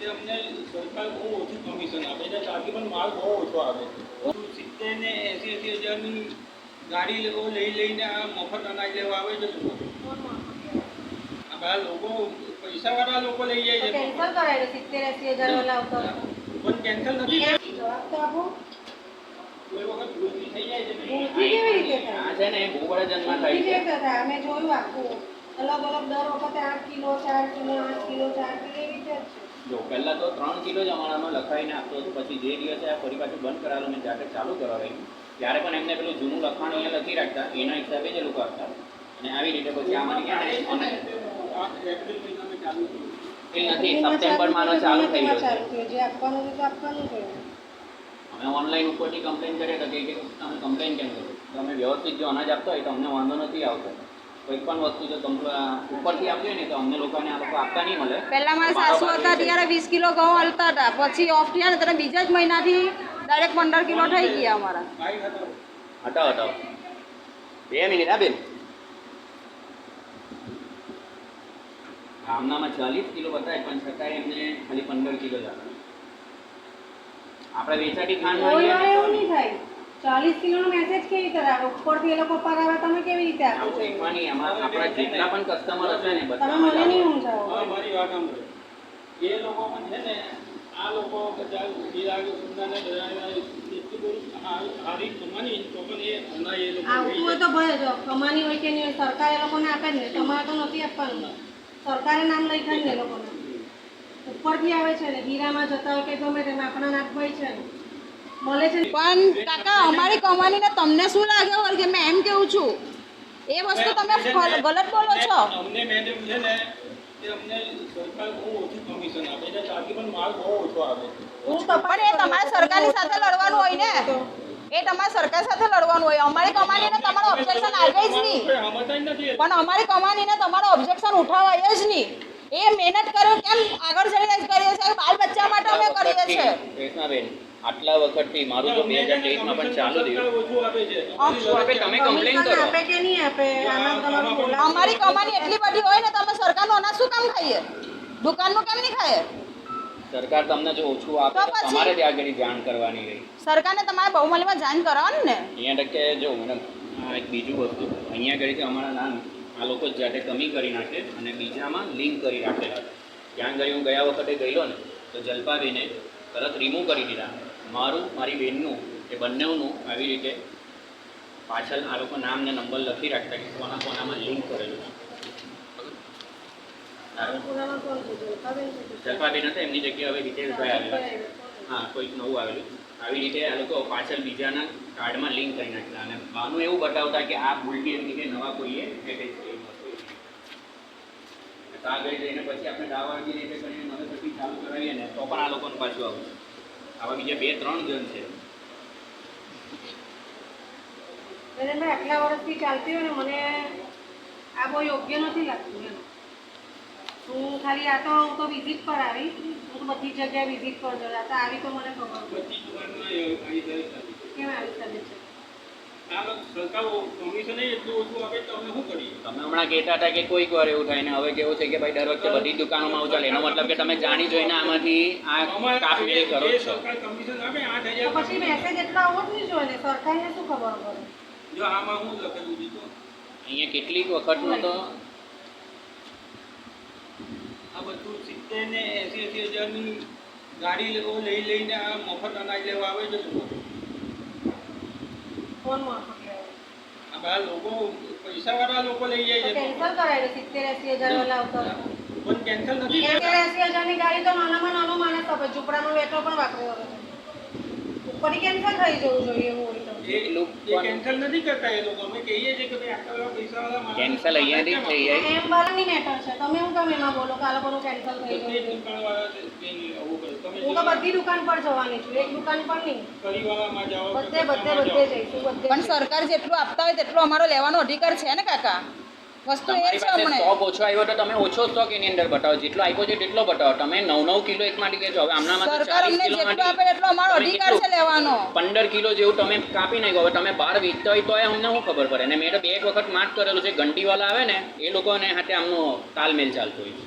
તે અમને સરકાર બહુ ઓછું કમિશન આપે છે. ત્યાંથી પણ માલ બહુ ઓછો આવે સિત્તેર ને એંસી એંસી હજારની ગાડી લઈ લઈને આ મફત અનાજ લેવા આવે છે આ બધા લોકો પૈસાવાળા લોકો લઈ જાય છે. કેન્સલ કરાયેલું સિત્તેર એસી હજાર વાળા પણ કેન્સલ નથી. જવાબ તો આપો. જાય અમે આખું. અલગ અલગ દર વખતે આઠ કિલો ચાર કિલો આઠ કિલો ચાર કિલો એવી રીતે જ છે. જો પહેલાં તો ત્રણ કિલો જ અમારામાં લખાઈને આપતો હતો. પછી જે દિવસે આ ફરી પાછું બંધ કરાવેલું મેં જાતે ચાલુ કરાવેલું ત્યારે પણ એમને પેલું જૂનું લખાણ અહીંયા લખી રાખતા એના હિસાબે જ લોકો આપતા. અને આવી રીતે પછી આમાં ક્યાં એ નથી એમાં ચાલુ થઈ ગયો ચાલુ છે. થયું. જે આપવાનું હતું આપવાનું અમે ઓનલાઈન ઉપરથી કમ્પ્લેન કરીએ તો કે કે તમે કમ્પ્લેન કેમ કરો? તમે વ્યવસ્થિત જો અનાજ આપતા હોય તો અમને વાંધો નથી આવતો. કોઈ પણ વસ્તુ જો ઉપરથી આપજો ને તો અમને લોકોને આ લોકો આપતા નહીં મળે. પહેલા મારા સાસુ હતા ત્યારે વીસ કિલો ઘઉં હલતા હતા. પછી ઓફ થયા ને ત્યારે બીજા જ મહિનાથી ડાયરેક્ટ પંદર કિલો થઈ ગયા અમારા. હટાવ હટાવો. બે મિનિટ હા બેન. ગામનામાં ચાલીસ કિલો બતાય પણ છતાંય એમને ખાલી પંદર કિલો જ આપે. આપણે વેચાતી ખાંડ એવું નહીં. થાય. ચાલીસ કિલોનો મેસેજ કેવી રીતે આવે ઉપરથી એ લોકો પરાવે તમે કેવી રીતે આપો? છો આપણા જેટલા પણ કસ્ટમર હશે ને તમે મને નહીં આવું. મારી વાત સાંભળો. એ લોકો પણ છે ને આ લોકો બધા ગિરાક સુંદરને સારી કમાની તો પણ એ અનાજ એ લોકો આવતું હોય તો ભય જો કમાની હોય કે નહીં હોય સરકાર એ લોકોને આપે જ ને તમારે તો નથી આપવાનું. સરકારે નામ લઈ જ ને એ લોકોને. ઉપરથી આવે છે ને હીરામાં જતા હોય કે ગમે તેમાં આપણા નાથભાઈ છે ને મળે છે. પણ કાકા અમારી કમાનીને તમને શું લાગે હોય કે મેં એમ કેવું છું? એ વસ્તુ તમે ગલત બોલો છો. અમને મેડમ છે ને અમને સરકાર બહુ ઓછું કમિશન આપે છે તાકી પણ માલ બહુ ઓછો આવે હું તો પણ એ તમારે સરકારની સાથે લડવાનું હોય ને. એ તમારે સરકાર સાથે લડવાનું હોય. અમારી કમાનીને તમારો ઓબ્જેક્શન આવે જ નહીં. પણ અમારી કમાનીને તમારો ઓબ્જેક્શન ઉઠાવાય જ નહીં. એ મહેનત કર્યો કેમ આગળ જઈને જ કરીએ છીએ બાલ બચ્ચા માટે અમે કરીએ છીએ. આટલા વખતથી મારું તો બે હજાર તેવીસમાં પણ ચાલુ આપે તમે કમ્પ્લેન કરો. આપે કે નહીં આપે. અમારી કમાણી એટલી બધી હોય ને તમે સરકારનું અનાજ શું કામ ખાઈએ? દુકાનનું કેમ નહીં ખાઈએ? સરકાર તમને જો ઓછું આપે તો તમારે ત્યાં આગળ જાણ કરવાની રહી. સરકારને તમારે બહુમલીમાં જાણ કરવાની ને? અહીંયા ટકે જો મેડમ એક બીજું વસ્તુ. અહીંયા આગળ કે અમારા નામ આ લોકો જ જાતે કમી કરી નાખે અને બીજામાં લિંક કરી રાખેલા ત્યાં આગળ હું ગયા વખતે ગયેલો ને તો જલપાબેને તરત રિમૂવ કરી દીધા. મારું મારી બેનનું એ બંનેનું આવી રીતે પાછળ આ લોકો નામ ને નંબર લખી રાખતા કે કોના કોનામાં લિંક કરેલું છે? જલપાબેન હતા એમની જગ્યાએ હવે ભાઈ આવેલા હા કોઈક નવું આવેલું આવી રીતે આ લોકો પાછળ બીજાના કાર્ડમાં લિંક કરી નાખેલા અને બહાનું એવું બતાવતા કે આ ભૂલથી એમ કે નવા કોઈએ એટેચ હતું. આગળ જઈને પછી આપણે દાવાજી રીતે કરીને નવે પછી ચાલુ કરાવીએ ને તો પણ આ લોકોનું પાછું આવું આવા બીજા બે ત્રણ જણ છે. આટલા વર્ષથી ચાલતી હોય ને મને આ બહુ યોગ્ય નથી લાગતું એમ. હું ખાલી આ તો હું તો વિઝિટ પર આવી. હું તો બધી જગ્યાએ વિઝિટ પર જઈ તો આવી તો મને ખબર. કેમ આવી શકે છે? તમે હમણાં કહેતા હતા કે કોઈક વાર એવું થાય ને હવે કેવું છે કે ભાઈ દર વખતે બધી દુકાનોમાં ઉચાલે એનો મતલબ કે તમે જાણી જોઈને આમાંથી આ અમારે કરો છો. પછી મેસેજ એટલા આવવો જ નહીં જોઈએ ને. સરકારને શું ખબર પડે? જો આમાં હું લખેલું દીધું અહીંયા કેટલીક વખતનો તો આ બધું સિત્તેર ને એસી એસી હજારની ગાડી લઈ લઈને આ મફત અનાજ લેવા આવે છે લોકો કોણ માફક લેવાય? આ લોકો લઈ જાય છે. કેન્સલ કરાવી સિત્તેર એસી હજાર વાળા આવતા પણ કેન્સલ નથી સિત્તેર એસી હજારની ગાડી તો નાનામાં નાનો માણસ આપે ઝૂંપડામાં બેઠો પણ વાપરી શકે ઉપરથી કેન્સલ થઈ જવું જોઈએ એવું કેન્સલ નથી કરતા એ લોકો. અમે કહીએ છીએ કે ભાઈ આટલા બધા કેન્સલ અહીંયાથી જ થઈ જાય. એમ વાળાની મેટર છે. તમે હું તમે એમાં બોલો કે આ લોકોનું કેન્સલ થઈ ગયું. તમે હું તો બધી દુકાન પર જવાની છું. એક દુકાન પર નહીં. ફરીવાળામાં જાઓ બધે બધે બધે જઈશું પણ સરકાર જેટલું આપતા હોય તેટલો અમારો લેવાનો અધિકાર છે ને કાકા? વસ્તુ એ છે હમણે. સ્ટોક ઓછો આવ્યો તો તમે ઓછો સ્ટોક એની અંદર બતાવો. જેટલો આપ્યો છે તેટલો બતાવો. તમે નવ નવ કિલો એક માટે કહેશો હવે આમના માટે સરકાર અમને જેટલો આપે એટલો અમારો અધિકાર છે લેવાનો. પંદર કિલો જેવું તમે કાપી નાખ્યો. હવે તમે બહાર વેચતા હોય તો એ અમને શું ખબર પડે? અને મેં તો બે એક વખત માર્ક કરેલું છે. ઘંટીવાલા આવે ને એ લોકોને હાથે આમનો તાલમેલ ચાલતો હોય. છે